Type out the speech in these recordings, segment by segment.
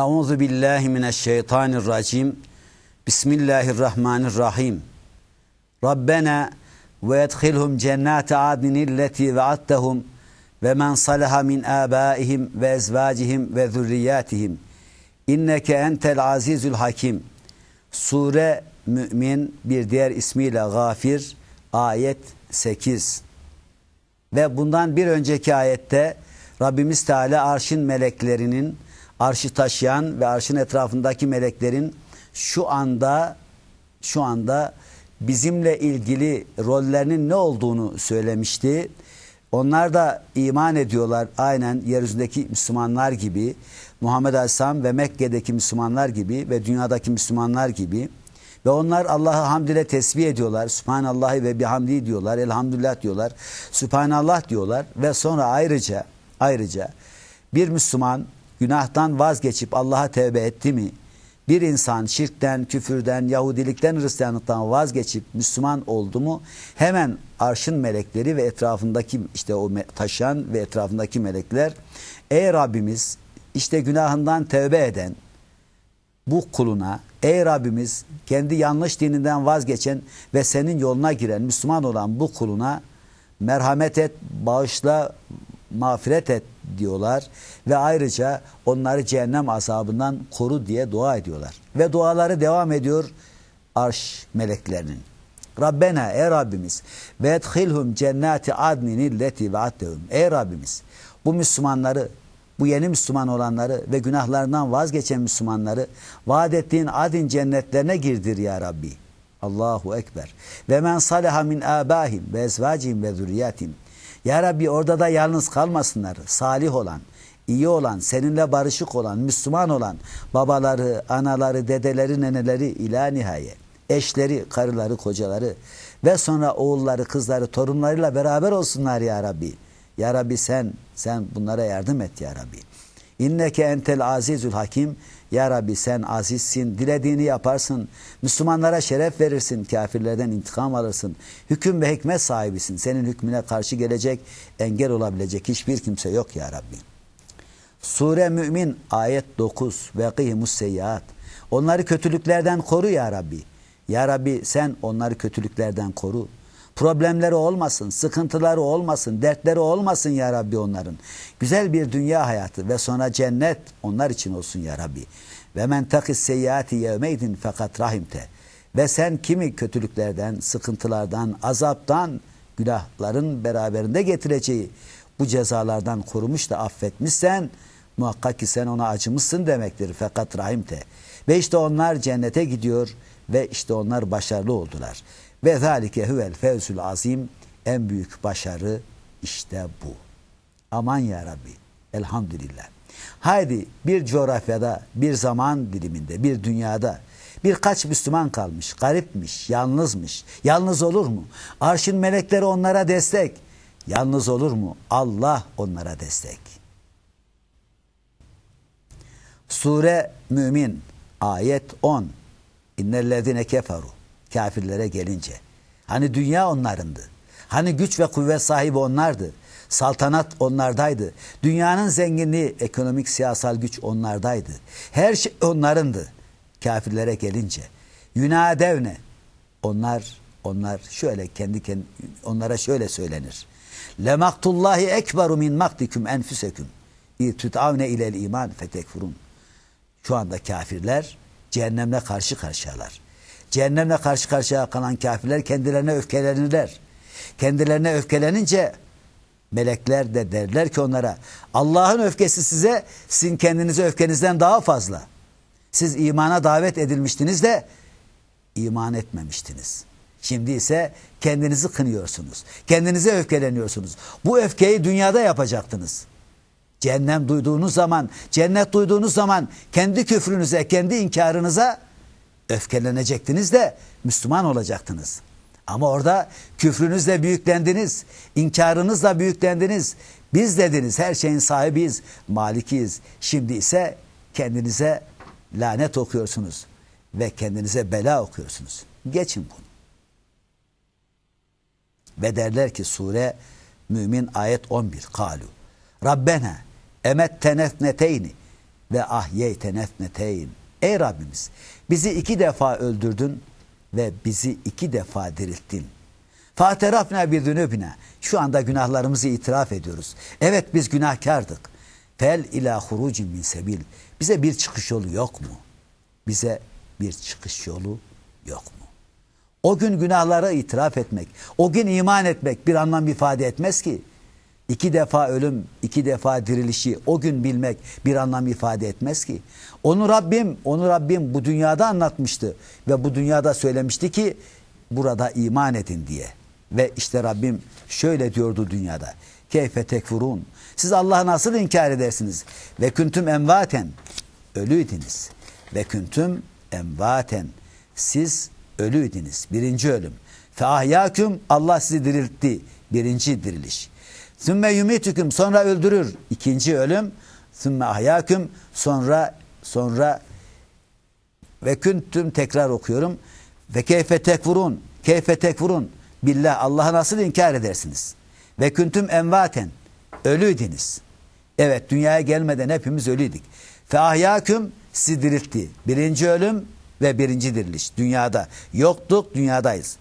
Euzu billahi mineşşeytanirracim. Bismillahirrahmanirrahim. Rabbena ve edkhilhum cennate adnin leti ve'attehum ve men salaha min abaihim ve ezvacihim ve zürriyatihim. İnneke entel azizül hakim. Sure Mümin bir diğer ismiyle Gafir ayet 8. Ve bundan bir önceki ayette Rabbimiz Teala arşın meleklerinin arşı taşıyan ve arşın etrafındaki meleklerin şu anda şu anda bizimle ilgili rollerinin ne olduğunu söylemişti. Onlar da iman ediyorlar aynen yeryüzündeki Müslümanlar gibi, Muhammed Aleyhisselam ve Mekke'deki Müslümanlar gibi ve dünyadaki Müslümanlar gibi. Ve onlar Allah'ı hamd ile tesbih ediyorlar. Sübhanallah ve bihamdi diyorlar. Elhamdülillah diyorlar. Sübhanallah diyorlar. Ve sonra ayrıca ayrıca bir Müslüman günahtan vazgeçip Allah'a tevbe etti mi? Bir insan şirkten, küfürden, Yahudilikten, Hristiyanlıktan vazgeçip Müslüman oldu mu? Hemen arşın melekleri ve etrafındaki işte o taşıyan ve etrafındaki melekler Ey Rabbimiz işte günahından tevbe eden bu kuluna ey Rabbimiz kendi yanlış dininden vazgeçen ve senin yoluna giren Müslüman olan bu kuluna merhamet et, bağışla, mağfiret et diyorlar ve ayrıca onları cehennem azabından koru diye dua ediyorlar. Ve duaları devam ediyor arş meleklerinin. Rabbena ey Rabbimiz ve edhilhum cennati adnin leti vaattehum. Ey Rabbimiz bu Müslümanları bu yeni Müslüman olanları ve günahlarından vazgeçen Müslümanları vaat ettiğin adin cennetlerine girdir ya Rabbi. Allahu Ekber. Ve men salaha min abahim ve ezvacihim ve zürriyatim. Ya Rabbi orada da yalnız kalmasınlar. Salih olan, iyi olan, seninle barışık olan, Müslüman olan babaları, anaları, dedeleri, neneleri ila nihayet. Eşleri, karıları, kocaları ve sonra oğulları, kızları, torunlarıyla beraber olsunlar ya Rabbi. Ya Rabbi sen, sen bunlara yardım et ya Rabbi. İnneke entel azizül hakim. Ya Rabbi sen azizsin, dilediğini yaparsın. Müslümanlara şeref verirsin, kafirlerden intikam alırsın. Hüküm ve hikmet sahibisin. Senin hükmüne karşı gelecek, engel olabilecek hiçbir kimse yok ya Rabbi. Sure Mümin ayet 9. Vekihimus seyyiat. Onları kötülüklerden koru ya Rabbi. Ya Rabbi sen onları kötülüklerden koru. Problemleri olmasın, sıkıntıları olmasın, dertleri olmasın ya Rabbi onların. Güzel bir dünya hayatı ve sonra cennet onlar için olsun ya Rabbi. Ve men takis seyyati yevmeydin fakat rahimte. Ve sen kimi kötülüklerden, sıkıntılardan, azaptan, günahların beraberinde getireceği bu cezalardan korumuş da affetmişsen muhakkak ki sen ona acımışsın demektir. Fakat rahimte. Ve işte onlar cennete gidiyor ve işte onlar başarılı oldular. Ve zalike huvel fevzül azim en büyük başarı işte bu. Aman ya Rabbi. Elhamdülillah. Haydi bir coğrafyada, bir zaman diliminde, bir dünyada birkaç Müslüman kalmış, garipmiş, yalnızmış. Yalnız olur mu? Arşın melekleri onlara destek. Yalnız olur mu? Allah onlara destek. Sure Mümin ayet 10. İnnellezine keferu kafirlere gelince. Hani dünya onlarındı. Hani güç ve kuvvet sahibi onlardı. Saltanat onlardaydı. Dünyanın zenginliği, ekonomik, siyasal güç onlardaydı. Her şey onlarındı. Kafirlere gelince. Yunadevne. Onlar, onlar şöyle kendi kendi onlara şöyle söylenir. Lemaktullahi ekberu min maktikum enfüseküm. İtütavne ilel iman fetekfurun. Şu anda kafirler cehennemle karşı karşıyalar. Cehennemle karşı karşıya kalan kafirler kendilerine öfkelenirler. Kendilerine öfkelenince melekler de derler ki onlara Allah'ın öfkesi size sizin kendinize öfkenizden daha fazla. Siz imana davet edilmiştiniz de iman etmemiştiniz. Şimdi ise kendinizi kınıyorsunuz. Kendinize öfkeleniyorsunuz. Bu öfkeyi dünyada yapacaktınız. Cehennem duyduğunuz zaman, cennet duyduğunuz zaman kendi küfrünüze, kendi inkarınıza öfkelenecektiniz de Müslüman olacaktınız. Ama orada küfrünüzle büyüklendiniz, inkarınızla büyüklendiniz. Biz dediniz her şeyin sahibiyiz, malikiyiz. Şimdi ise kendinize lanet okuyorsunuz ve kendinize bela okuyorsunuz. Geçin bunu. Ve derler ki sure Mümin ayet 11 kalu Rabbena emet tenetneteyni ve ahyeyte nefneteyn. Ey Rabbimiz bizi iki defa öldürdün ve bizi iki defa dirilttin. Faterafna bir dünübüne. Şu anda günahlarımızı itiraf ediyoruz. Evet biz günahkardık. Fel ila hurucin min sebil. Bize bir çıkış yolu yok mu? Bize bir çıkış yolu yok mu? O gün günahları itiraf etmek, o gün iman etmek bir anlam ifade etmez ki. İki defa ölüm, iki defa dirilişi o gün bilmek bir anlam ifade etmez ki. Onu Rabbim, onu Rabbim bu dünyada anlatmıştı ve bu dünyada söylemişti ki burada iman edin diye. Ve işte Rabbim şöyle diyordu dünyada. Keyfe tekfurun. Siz Allah'ı nasıl inkar edersiniz? Ve küntüm envaten. Ölüydiniz. Ve küntüm envaten. Siz ölüydiniz. Birinci ölüm. Fe ahyaküm Allah sizi diriltti. Birinci diriliş. Sümme yumitüküm sonra öldürür. İkinci ölüm. Sümme ahyaküm sonra sonra ve küntüm tekrar okuyorum. Ve keyfe tekfurun. Keyfe tekfurun. Billah Allah'ı nasıl inkar edersiniz? Ve küntüm envaten. Ölüydiniz. Evet dünyaya gelmeden hepimiz ölüydük. Fe ahyaküm sizi diriltti. Birinci ölüm ve birinci diriliş. Dünyada. Yoktuk dünyadayız.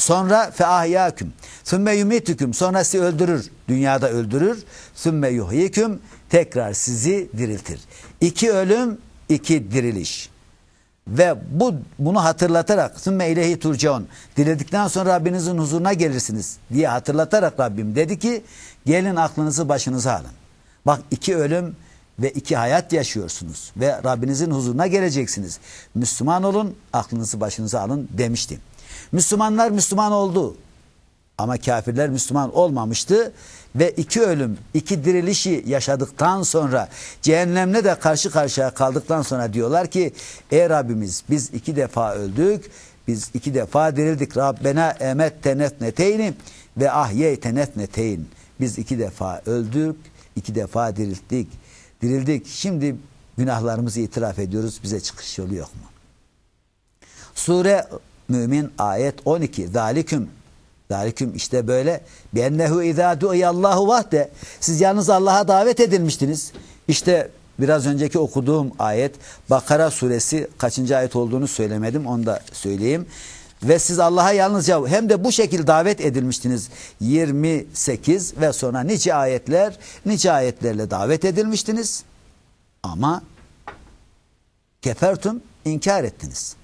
Sonra fe ahyaküm. Sümme yumitüküm. Sonra sizi öldürür. Dünyada öldürür. Sümme yuhyiküm. Tekrar sizi diriltir. İki ölüm, iki diriliş. Ve bu bunu hatırlatarak sümme ileyhi turcaun diledikten sonra Rabbinizin huzuruna gelirsiniz diye hatırlatarak Rabbim dedi ki gelin aklınızı başınıza alın. Bak iki ölüm ve iki hayat yaşıyorsunuz ve Rabbinizin huzuruna geleceksiniz. Müslüman olun aklınızı başınıza alın demiştim. Müslümanlar Müslüman oldu ama kafirler Müslüman olmamıştı ve iki ölüm, iki dirilişi yaşadıktan sonra cehennemle de karşı karşıya kaldıktan sonra diyorlar ki ey Rabbimiz biz iki defa öldük, biz iki defa dirildik. Rabbena emet tenetneteyni ve ahye tenetneteyn. Biz iki defa öldük, iki defa dirildik. Dirildik. Şimdi günahlarımızı itiraf ediyoruz. Bize çıkış yolu yok mu? Sure Mümin ayet 12. Zaliküm Zaliküm işte böyle. Biennehu izâ du'iyallahu vahde. Siz yalnız Allah'a davet edilmiştiniz. İşte biraz önceki okuduğum ayet Bakara suresi kaçıncı ayet olduğunu söylemedim. Onu da söyleyeyim. Ve siz Allah'a yalnızca hem de bu şekilde davet edilmiştiniz. 28 ve sonra nice ayetler, nice ayetlerle davet edilmiştiniz. Ama kefertum inkar ettiniz.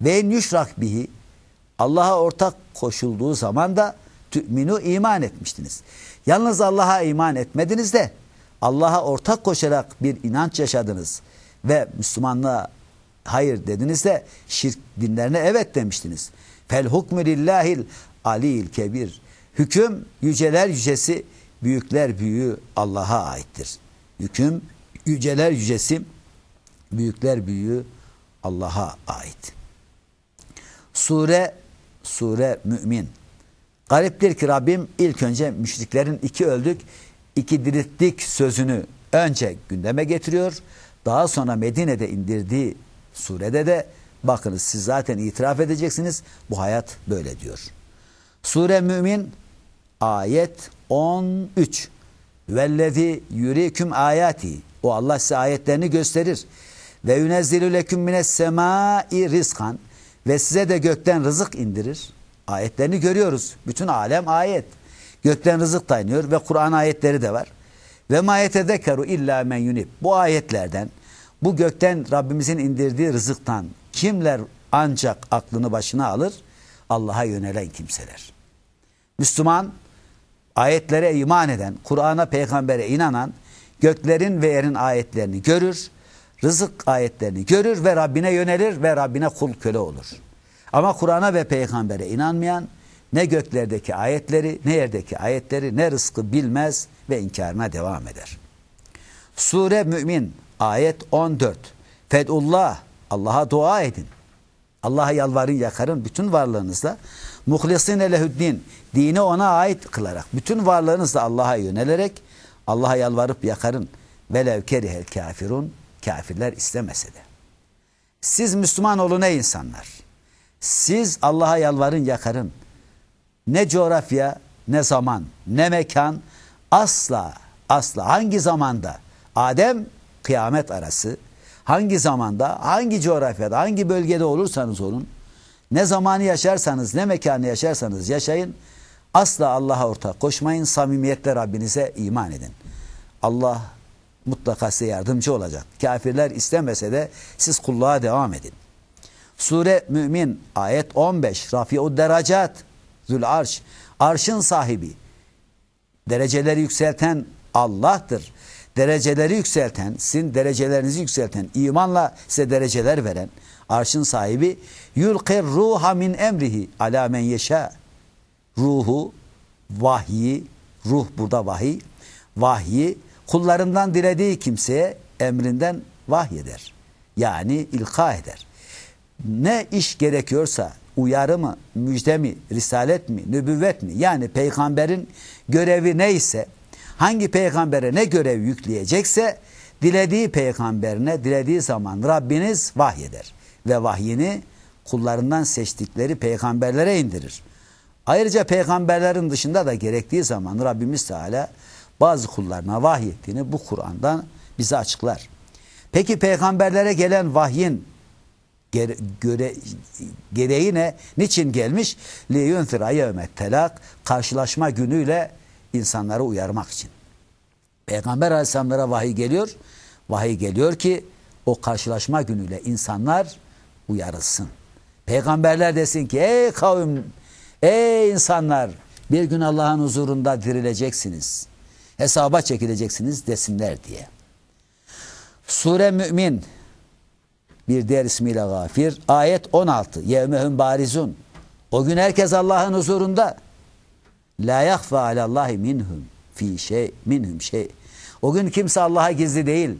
Ve yüşrak bihi Allah'a ortak koşulduğu zaman da tü'minu iman etmiştiniz. Yalnız Allah'a iman etmediniz de Allah'a ortak koşarak bir inanç yaşadınız ve Müslümanlığa hayır dediniz de şirk dinlerine evet demiştiniz. Fel hukmü lillahil aliyil kebir. Hüküm yüceler yücesi, büyükler büyüğü Allah'a aittir. Hüküm yüceler yücesi, büyükler büyüğü Allah'a ait. Sure Sure Mümin. Gariptir ki Rabbim ilk önce müşriklerin iki öldük, iki dirilttik sözünü önce gündeme getiriyor. Daha sonra Medine'de indirdiği surede de bakınız siz zaten itiraf edeceksiniz. Bu hayat böyle diyor. Sure Mümin ayet 13. Vellezi yüriküm ayati. O Allah size ayetlerini gösterir. Ve yunezzilü leküm mines semai rizkan. Ve size de gökten rızık indirir. Ayetlerini görüyoruz. Bütün alem ayet. Gökten rızık da iniyor ve Kur'an ayetleri de var. Ve ma yetezekkeru illa men yunib. Bu ayetlerden, bu gökten Rabbimizin indirdiği rızıktan kimler ancak aklını başına alır? Allah'a yönelen kimseler. Müslüman, ayetlere iman eden, Kur'an'a, peygambere inanan, göklerin ve yerin ayetlerini görür, rızık ayetlerini görür ve Rabbine yönelir ve Rabbine kul köle olur. Ama Kur'an'a ve peygambere inanmayan ne göklerdeki ayetleri, ne yerdeki ayetleri, ne rızkı bilmez ve inkarına devam eder. Sure Mümin ayet 14. Fedullah Allah'a dua edin. Allah'a yalvarın yakarın bütün varlığınızla. Muhlisin elehüddin dini ona ait kılarak bütün varlığınızla Allah'a yönelerek Allah'a yalvarıp yakarın. Velev kerihel kafirun kafirler istemese de. Siz Müslüman olun ey insanlar. Siz Allah'a yalvarın yakarın. Ne coğrafya, ne zaman, ne mekan asla asla hangi zamanda Adem kıyamet arası hangi zamanda, hangi coğrafyada, hangi bölgede olursanız olun, ne zamanı yaşarsanız, ne mekanı yaşarsanız yaşayın, asla Allah'a ortak koşmayın, samimiyetle Rabbinize iman edin. Allah mutlaka size yardımcı olacak. Kafirler istemese de siz kulluğa devam edin. Sure Mümin ayet 15 Rafi'ud deracat Zül arş arşın sahibi dereceleri yükselten Allah'tır. Dereceleri yükselten, sizin derecelerinizi yükselten, imanla size dereceler veren arşın sahibi yulqir ruha min emrihi ala men yeşâ ruhu, vahyi, ruh burada vahiy, vahyi kullarından dilediği kimseye emrinden vahyeder. Yani ilka eder. Ne iş gerekiyorsa uyarı mı, müjde mi, risalet mi, nübüvvet mi? Yani peygamberin görevi neyse, hangi peygambere ne görev yükleyecekse dilediği peygamberine dilediği zaman Rabbiniz vahyeder. Ve vahyini kullarından seçtikleri peygamberlere indirir. Ayrıca peygamberlerin dışında da gerektiği zaman Rabbimiz Teala bazı kullarına vahyettiğini bu Kur'an'dan bize açıklar. Peki peygamberlere gelen vahyin gere, göre, gereği ne? Niçin gelmiş? لِيُنْفِرَ يَوْمَ telak Karşılaşma günüyle insanları uyarmak için. Peygamber aleyhisselamlara vahiy geliyor. Vahiy geliyor ki o karşılaşma günüyle insanlar uyarılsın. Peygamberler desin ki ey kavim, ey insanlar bir gün Allah'ın huzurunda dirileceksiniz. Hesaba çekileceksiniz desinler diye. Sure Mümin bir diğer ismiyle gafir. Ayet 16. Yevmehum barizun. O gün herkes Allah'ın huzurunda. La yahfa alallahi minhum fi şey minhum şey. O gün kimse Allah'a gizli değil.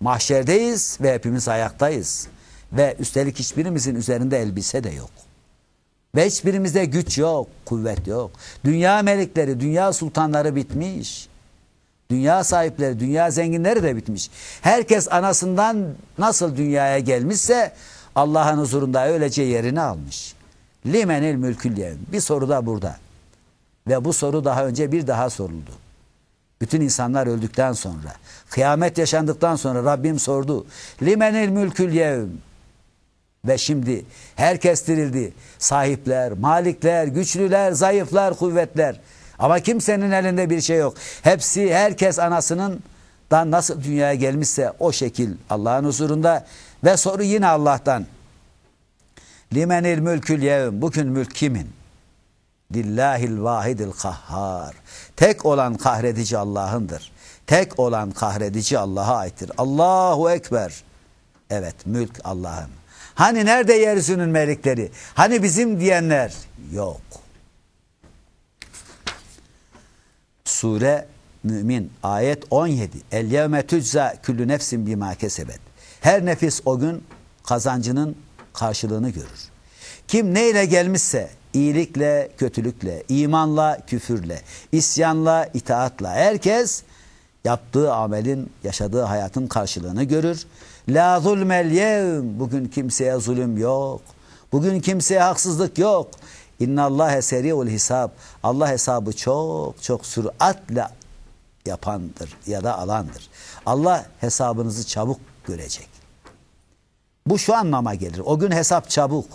Mahşerdeyiz ve hepimiz ayaktayız. Ve üstelik hiçbirimizin üzerinde elbise de yok. Ve hiçbirimizde güç yok, kuvvet yok. Dünya melikleri, dünya sultanları bitmiş. Dünya sahipleri, dünya zenginleri de bitmiş. Herkes anasından nasıl dünyaya gelmişse Allah'ın huzurunda öylece yerini almış. Limenil mülkül yevm. Bir soru da burada. Ve bu soru daha önce bir daha soruldu. Bütün insanlar öldükten sonra, kıyamet yaşandıktan sonra Rabbim sordu. Limenil mülkül yevm. Ve şimdi herkes dirildi. Sahipler, malikler, güçlüler, zayıflar, kuvvetler. Ama kimsenin elinde bir şey yok. Hepsi herkes anasının dan nasıl dünyaya gelmişse o şekil Allah'ın huzurunda ve soru yine Allah'tan. Limenil mülkül yevm. Bugün mülk kimin? Lillahil vahidil kahhar. Tek olan kahredici Allah'ındır. Tek olan kahredici Allah'a aittir. Allahu Ekber. Evet mülk Allah'ın. Hani nerede yeryüzünün melikleri? Hani bizim diyenler? Yok. Sure Mümin ayet 17. El yevme tücza küllü nefsin bima kesebet. Her nefis o gün kazancının karşılığını görür. Kim neyle gelmişse iyilikle, kötülükle, imanla, küfürle, isyanla, itaatla herkes yaptığı amelin, yaşadığı hayatın karşılığını görür. La zulmel yevm. Bugün kimseye zulüm yok. Bugün kimseye haksızlık yok. İnna Allah seriul hisab. Allah hesabı çok çok süratle yapandır ya da alandır. Allah hesabınızı çabuk görecek. Bu şu anlama gelir. O gün hesap çabuk.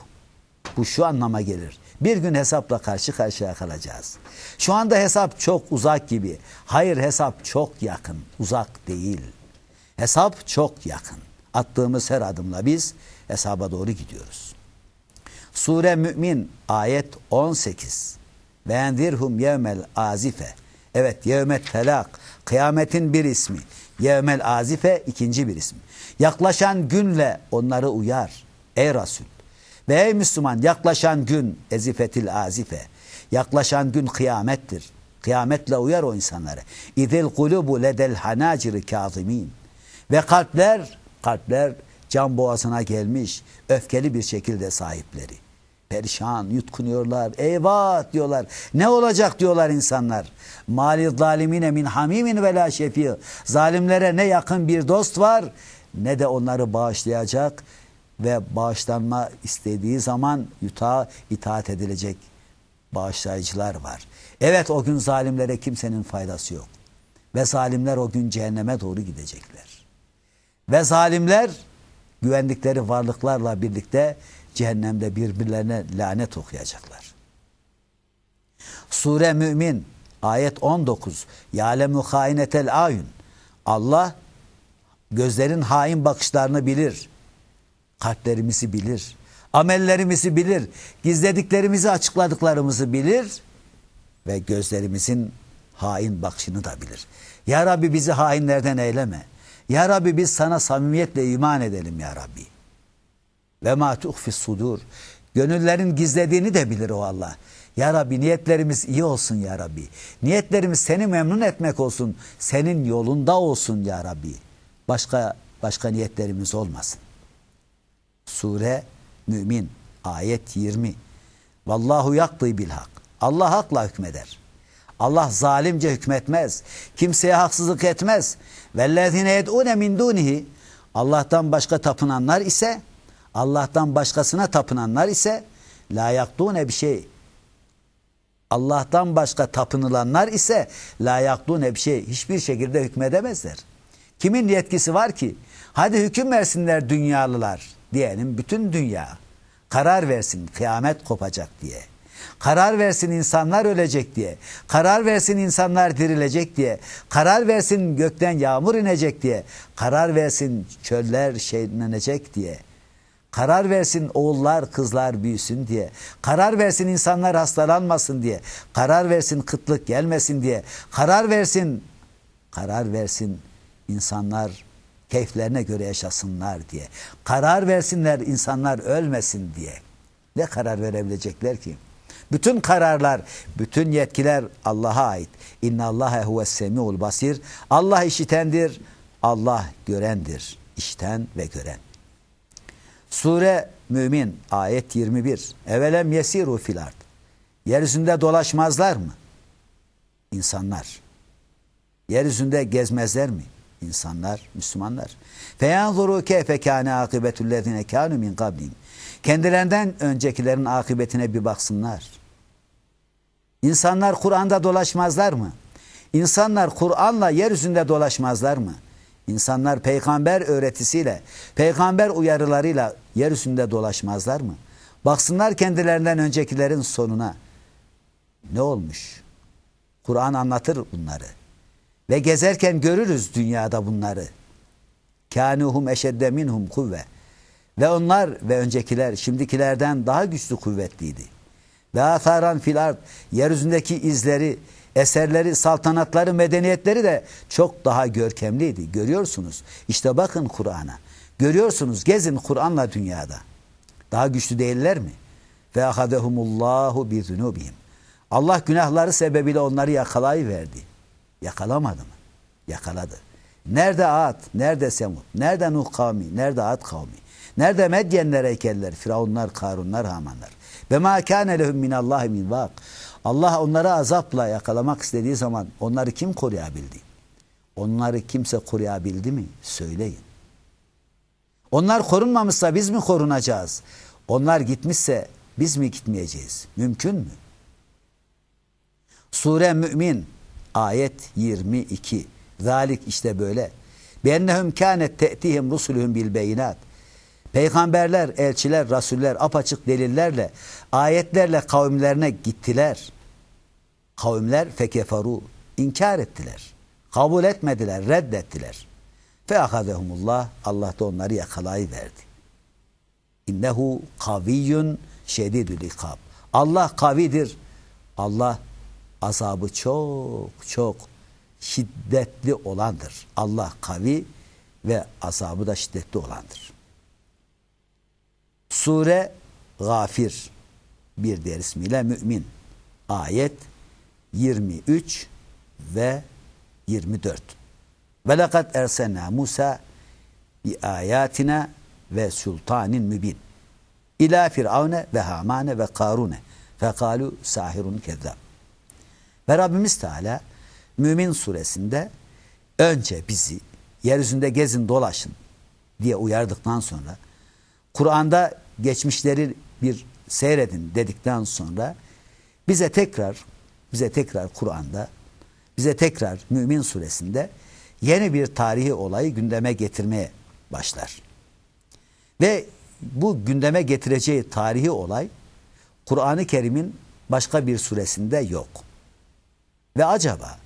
Bu şu anlama gelir. Bir gün hesapla karşı karşıya kalacağız. Şu anda hesap çok uzak gibi. Hayır hesap çok yakın, uzak değil. Hesap çok yakın. Attığımız her adımla biz hesaba doğru gidiyoruz. Sure Mümin ayet 18. Ve endirhum yevmel azife. Evet yevmet telak. Kıyametin bir ismi. Yevmel azife ikinci bir isim. Yaklaşan günle onları uyar. Ey Resul. Ve ey Müslüman yaklaşan gün ezifetil azife. Yaklaşan gün kıyamettir. Kıyametle uyar o insanları. İzil kulubu ledel hanaciri kazimin. Ve kalpler, kalpler can boğazına gelmiş, öfkeli bir şekilde sahipleri. Perişan, yutkunuyorlar, eyvah diyorlar. Ne olacak diyorlar insanlar. Mali zalimine min hamimin ve la şefi. Zalimlere ne yakın bir dost var, ne de onları bağışlayacak ve bağışlanma istediği zaman yuta itaat edilecek bağışlayıcılar var. Evet o gün zalimlere kimsenin faydası yok. Ve zalimler o gün cehenneme doğru gidecekler. Ve zalimler güvendikleri varlıklarla birlikte cehennemde birbirlerine lanet okuyacaklar. Sure Mümin ayet 19 Ya'lemu hainetel ayun Allah gözlerin hain bakışlarını bilir. Kalplerimizi bilir. Amellerimizi bilir. Gizlediklerimizi açıkladıklarımızı bilir. Ve gözlerimizin hain bakışını da bilir. Ya Rabbi bizi hainlerden eyleme. Ya Rabbi biz sana samimiyetle iman edelim ya Rabbi. Ve ma tuhfis sudur. Gönüllerin gizlediğini de bilir o Allah. Ya Rabbi niyetlerimiz iyi olsun ya Rabbi. Niyetlerimiz seni memnun etmek olsun. Senin yolunda olsun ya Rabbi. Başka başka niyetlerimiz olmasın. Sure Mümin ayet 20. Vallahu yakdı bil hak. Allah hakla hükmeder. Allah zalimce hükmetmez. Kimseye haksızlık etmez. Vellezine yed'une min dunihi. Allah'tan başka tapınanlar ise Allah'tan başkasına tapınanlar ise la yaktune bir şey. Allah'tan başka tapınılanlar ise la yaktune bir şey. Hiçbir şekilde hükmedemezler. Kimin yetkisi var ki? Hadi hüküm versinler dünyalılar diyelim bütün dünya. Karar versin kıyamet kopacak diye. Karar versin insanlar ölecek diye. Karar versin insanlar dirilecek diye. Karar versin gökten yağmur inecek diye. Karar versin çöller şeylenecek diye. Karar versin oğullar kızlar büyüsün diye. Karar versin insanlar hastalanmasın diye. Karar versin kıtlık gelmesin diye. Karar versin karar versin insanlar keyiflerine göre yaşasınlar diye. Karar versinler insanlar ölmesin diye. Ne karar verebilecekler ki? Bütün kararlar, bütün yetkiler Allah'a ait. İnna Allahe huves semiul basir. Allah işitendir, Allah görendir. İşten ve gören. Sure Mümin ayet 21. Evelem yesiru fil ard. Yeryüzünde dolaşmazlar mı? İnsanlar. Yeryüzünde gezmezler mi? İnsanlar, Müslümanlar. Feyanzuru keyfe kâne akıbetüllezine kânü min kablim. Kendilerinden öncekilerin akıbetine bir baksınlar. İnsanlar Kur'an'da dolaşmazlar mı? İnsanlar Kur'an'la yeryüzünde dolaşmazlar mı? İnsanlar peygamber öğretisiyle, peygamber uyarılarıyla yeryüzünde dolaşmazlar mı? Baksınlar kendilerinden öncekilerin sonuna. Ne olmuş? Kur'an anlatır bunları. Ve gezerken görürüz dünyada bunları. Kânuhum eşedde minhum kuvve. Ve onlar ve öncekiler şimdikilerden daha güçlü kuvvetliydi. Ve atharan fil ard yeryüzündeki izleri, eserleri, saltanatları, medeniyetleri de çok daha görkemliydi. Görüyorsunuz. İşte bakın Kur'an'a. Görüyorsunuz. Gezin Kur'an'la dünyada. Daha güçlü değiller mi? Ve ahadehumullahu bi zunubihim. Allah günahları sebebiyle onları yakalayıverdi. Yakalamadı mı? Yakaladı. Nerede Ad, nerede Semud, nerede Nuh kavmi, nerede Ad kavmi, nerede Medyenler heykeller, Firavunlar, Karunlar, Hamanlar. Ve ma kâne lehum minallahi min vak. Allah onları azapla yakalamak istediği zaman onları kim koruyabildi? Onları kimse koruyabildi mi? Söyleyin. Onlar korunmamışsa biz mi korunacağız? Onlar gitmişse biz mi gitmeyeceğiz? Mümkün mü? Sure Mümin ayet 22. Zalik işte böyle. Bennehum kânet te'tihim rusuluhum bil beyinat. Peygamberler, elçiler, rasuller apaçık delillerle, ayetlerle kavimlerine gittiler. Kavimler fekeferu, inkar ettiler. Kabul etmediler, reddettiler. Feahadehumullah, Allah da onları yakalayıverdi. İnnehu kaviyyun şedidül ikab. Allah kavidir. Allah azabı çok çok şiddetli olandır. Allah kavi ve azabı da şiddetli olandır. Sure Gafir bir diğer ismiyle Mümin. Ayet 23 ve 24. Ve lekad ersenna Musa bi ayatina ve sultanin mübin. İlâ firavne ve hamane ve karune. Fekalu sahirun kezzab. Ve Rabbimiz Teala Mümin suresinde önce bizi yeryüzünde gezin dolaşın diye uyardıktan sonra Kur'an'da geçmişleri bir seyredin dedikten sonra bize tekrar bize tekrar Kur'an'da bize tekrar Mümin suresinde yeni bir tarihi olayı gündeme getirmeye başlar. Ve bu gündeme getireceği tarihi olay Kur'an-ı Kerim'in başka bir suresinde yok. Ve acaba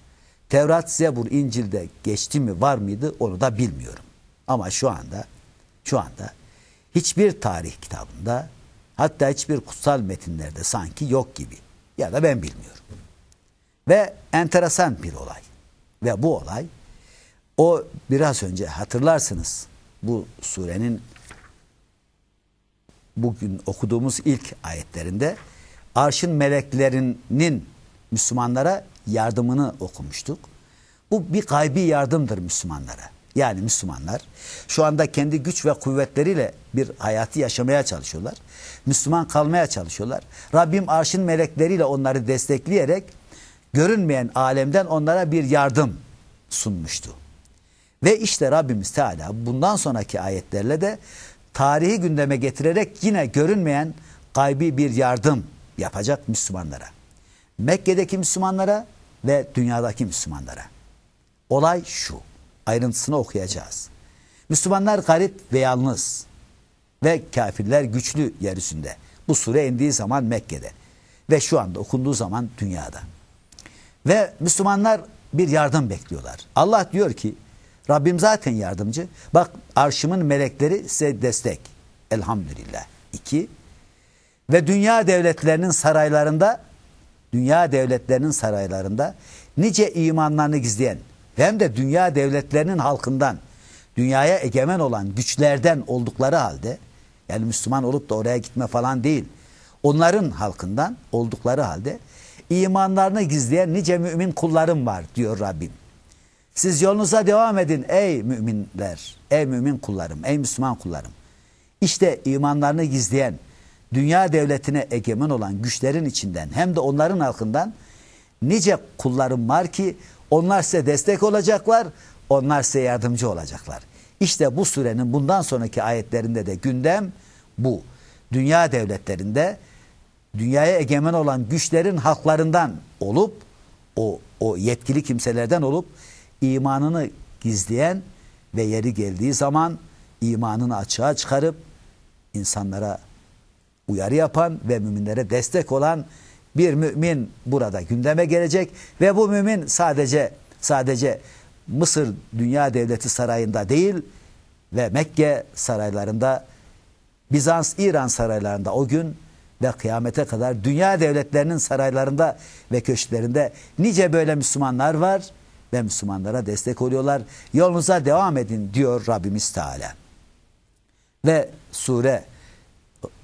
Tevrat, Zebur, İncil'de geçti mi var mıydı onu da bilmiyorum. Ama şu anda şu anda hiçbir tarih kitabında hatta hiçbir kutsal metinlerde sanki yok gibi. Ya da ben bilmiyorum. Ve enteresan bir olay. Ve bu olay o biraz önce hatırlarsınız bu surenin bugün okuduğumuz ilk ayetlerinde arşın meleklerinin Müslümanlara yardımını okumuştuk. Bu bir gaybi yardımdır Müslümanlara. Yani Müslümanlar şu anda kendi güç ve kuvvetleriyle bir hayatı yaşamaya çalışıyorlar. Müslüman kalmaya çalışıyorlar. Rabbim arşın melekleriyle onları destekleyerek görünmeyen alemden onlara bir yardım sunmuştu. Ve işte Rabbimiz Teala bundan sonraki ayetlerle de tarihi gündeme getirerek yine görünmeyen gaybi bir yardım yapacak Müslümanlara. Mekke'deki Müslümanlara ve dünyadaki Müslümanlara. Olay şu. Ayrıntısını okuyacağız. Müslümanlar garip ve yalnız ve kafirler güçlü yeryüzünde. Bu sure indiği zaman Mekke'de ve şu anda okunduğu zaman dünyada. Ve Müslümanlar bir yardım bekliyorlar. Allah diyor ki Rabbim zaten yardımcı. Bak arşımın melekleri size destek. Elhamdülillah. İki. Ve dünya devletlerinin saraylarında dünya devletlerinin saraylarında nice imanlarını gizleyen hem de dünya devletlerinin halkından dünyaya egemen olan güçlerden oldukları halde yani Müslüman olup da oraya gitme falan değil. Onların halkından oldukları halde imanlarını gizleyen nice mümin kullarım var diyor Rabbim. Siz yolunuza devam edin ey müminler, ey mümin kullarım, ey Müslüman kullarım. İşte imanlarını gizleyen, dünya devletine egemen olan güçlerin içinden hem de onların halkından nice kullarım var ki onlar size destek olacaklar, onlar size yardımcı olacaklar. İşte bu surenin bundan sonraki ayetlerinde de gündem bu. Dünya devletlerinde dünyaya egemen olan güçlerin halklarından olup o, o yetkili kimselerden olup imanını gizleyen ve yeri geldiği zaman imanını açığa çıkarıp insanlara uyarı yapan ve müminlere destek olan bir mümin burada gündeme gelecek ve bu mümin sadece sadece Mısır Dünya Devleti sarayında değil ve Mekke saraylarında Bizans İran saraylarında o gün ve kıyamete kadar dünya devletlerinin saraylarında ve köşklerinde nice böyle Müslümanlar var ve Müslümanlara destek oluyorlar. Yolunuza devam edin diyor Rabbimiz Teala. Ve sure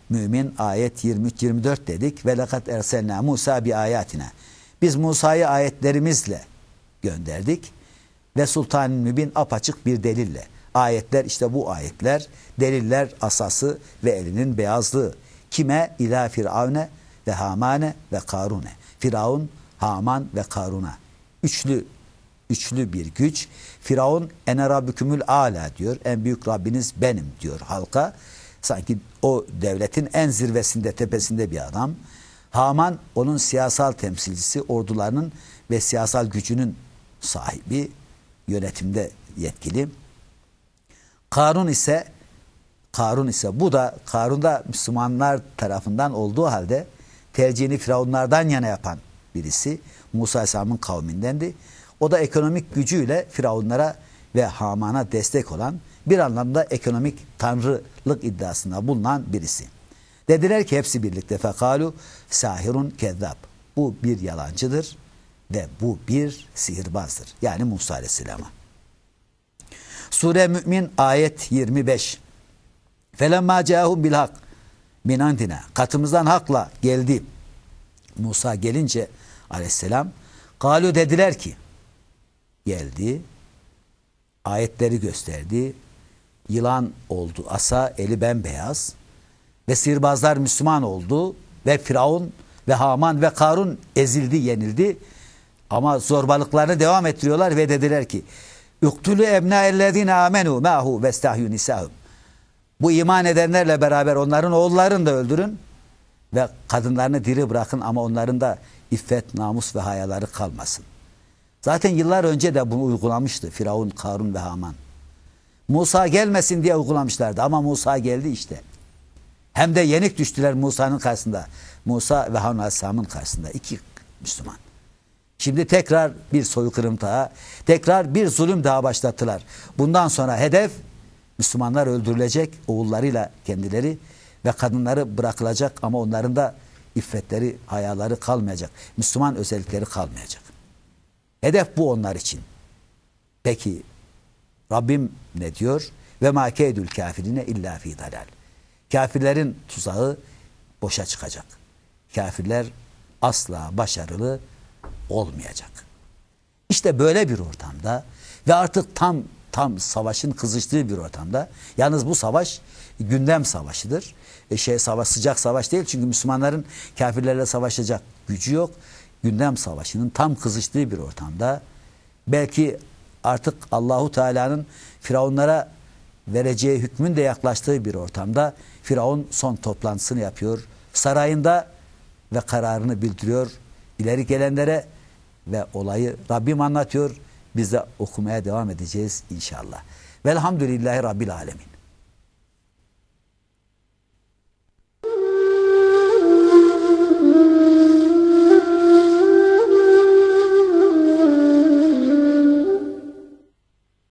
Mümin ayet 23-24 dedik. Ve lekat erselna Musa bi ayatine. Biz Musa'yı ayetlerimizle gönderdik. Ve sultanın mübin apaçık bir delille. Ayetler işte bu ayetler. Deliller asası ve elinin beyazlığı. Kime? İlâ firavne ve hamane ve karune. Firavun, Haman ve Karun'a. Üçlü üçlü bir güç. Firavun ene rabbükümül ala diyor. En büyük Rabbiniz benim diyor halka. Sanki o devletin en zirvesinde, tepesinde bir adam. Haman onun siyasal temsilcisi, ordularının ve siyasal gücünün sahibi, yönetimde yetkili. Karun ise Karun ise bu da Karun da Müslümanlar tarafından olduğu halde tercihini Firavunlardan yana yapan birisi. Musa Aleyhisselam'ın kavmindendi. O da ekonomik gücüyle Firavunlara ve Haman'a destek olan bir anlamda ekonomik tanrılık iddiasında bulunan birisi. Dediler ki hepsi birlikte fekalu sahirun kezzab. Bu bir yalancıdır ve bu bir sihirbazdır. Yani Musa Aleyhisselam'a. Sure Mümin ayet 25. Felemma cahum bil hak min andina. Katımızdan hakla geldi. Musa gelince aleyhisselam kalu dediler ki geldi ayetleri gösterdi yılan oldu. Asa eli bembeyaz ve sihirbazlar Müslüman oldu ve Firavun ve Haman ve Karun ezildi, yenildi. Ama zorbalıklarını devam ettiriyorlar ve dediler ki Uktulu ebna ellezine amenu mahu ve stahyu nisahum. Bu iman edenlerle beraber onların oğullarını da öldürün ve kadınlarını diri bırakın ama onların da iffet, namus ve hayaları kalmasın. Zaten yıllar önce de bunu uygulamıştı Firavun, Karun ve Haman. Musa gelmesin diye uygulamışlardı ama Musa geldi işte. Hem de yenik düştüler Musa'nın karşısında. Musa ve Harun Aleyhisselam'ın karşısında iki Müslüman. Şimdi tekrar bir soykırım daha, tekrar bir zulüm daha başlattılar. Bundan sonra hedef Müslümanlar öldürülecek oğullarıyla kendileri ve kadınları bırakılacak ama onların da iffetleri, hayaları kalmayacak. Müslüman özellikleri kalmayacak. Hedef bu onlar için. Peki Rabbim ne diyor? Ve ma keydül kafirine illa fi dalal. Kafirlerin tuzağı boşa çıkacak. Kafirler asla başarılı olmayacak. İşte böyle bir ortamda ve artık tam tam savaşın kızıştığı bir ortamda. Yalnız bu savaş gündem savaşıdır. E şey savaş sıcak savaş değil çünkü Müslümanların kafirlerle savaşacak gücü yok. Gündem savaşının tam kızıştığı bir ortamda belki artık Allahu Teala'nın Firavunlara vereceği hükmün de yaklaştığı bir ortamda Firavun son toplantısını yapıyor. Sarayında ve kararını bildiriyor. İleri gelenlere ve olayı Rabbim anlatıyor. Biz de okumaya devam edeceğiz inşallah. Velhamdülillahi Rabbil Alemin.